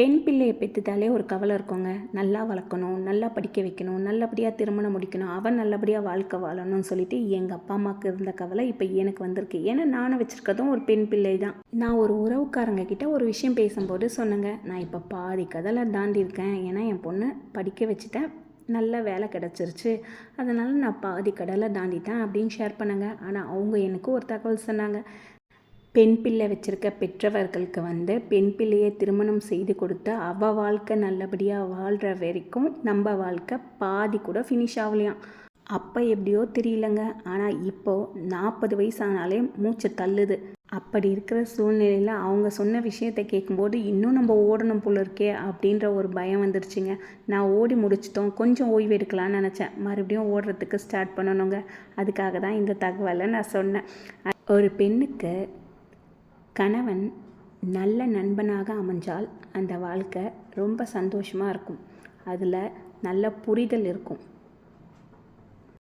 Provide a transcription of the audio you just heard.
பெண் பிள்ளையை பெற்றுட்டாலே ஒரு கவலை இருக்குங்க. நல்லா வளர்க்கணும் நல்லா படிக்க வைக்கணும் நல்லபடியாக திருமணம் முடிக்கணும் அவன் நல்லபடியாக வாழ்க்கை வாழணும்னு சொல்லிட்டு எங்கள் அப்பா அம்மாவுக்கு இருந்த கவலை இப்போ எனக்கு வந்திருக்கு. ஏன்னா நானும் வச்சுருக்கதும் ஒரு பெண் பிள்ளை தான். நான் ஒரு உறவுக்காரங்க கிட்ட ஒரு விஷயம் பேசும்போது சொன்னேங்க நான் இப்போ பாதி கதலை தாண்டி இருக்கேன். ஏன்னா என் பொண்ணு படிக்க வச்சுட்டேன் நல்ல வேலை கிடச்சிருச்சு. அதனால் நான் பாதி கடலை தாண்டிட்டேன் அப்படின்னு ஷேர் பண்ணேங்க. ஆனால் அவங்க எனக்கு ஒரு தகவல் சொன்னாங்க. பெண் பிள்ளை வச்சிருக்க பெற்றவர்களுக்கு வந்து பெண் பிள்ளையை திருமணம் செய்து கொடுத்து அவள் வாழ்க்கை நல்லபடியாக வாழ்கிற வரைக்கும் நம்ம வாழ்க்கை பாதி கூட ஃபினிஷ் ஆகலையாம். அப்போ எப்படியோ தெரியலங்க. ஆனால் இப்போது நாற்பது வயசானாலே மூச்சு தள்ளுது. அப்படி இருக்கிற சூழ்நிலையில் அவங்க சொன்ன விஷயத்தை கேட்கும்போது இன்னும் நம்ம ஓடணும் போல இருக்கே அப்படின்ற ஒரு பயம் வந்துருச்சுங்க. நான் ஓடி முடிச்சிட்டோம். கொஞ்சம் ஓய்வு எடுக்கலாம்னு நினச்சேன். மறுபடியும் ஓடுறதுக்கு ஸ்டார்ட் பண்ணணுங்க. அதுக்காக தான் இந்த தகவலை நான் சொன்னேன். ஒரு பெண்ணுக்கு கணவன் நல்ல நண்பனாக அமைஞ்சால் அந்த வாழ்க்கை ரொம்ப சந்தோஷமாக இருக்கும். அதில் நல்ல புரிதல் இருக்கும்.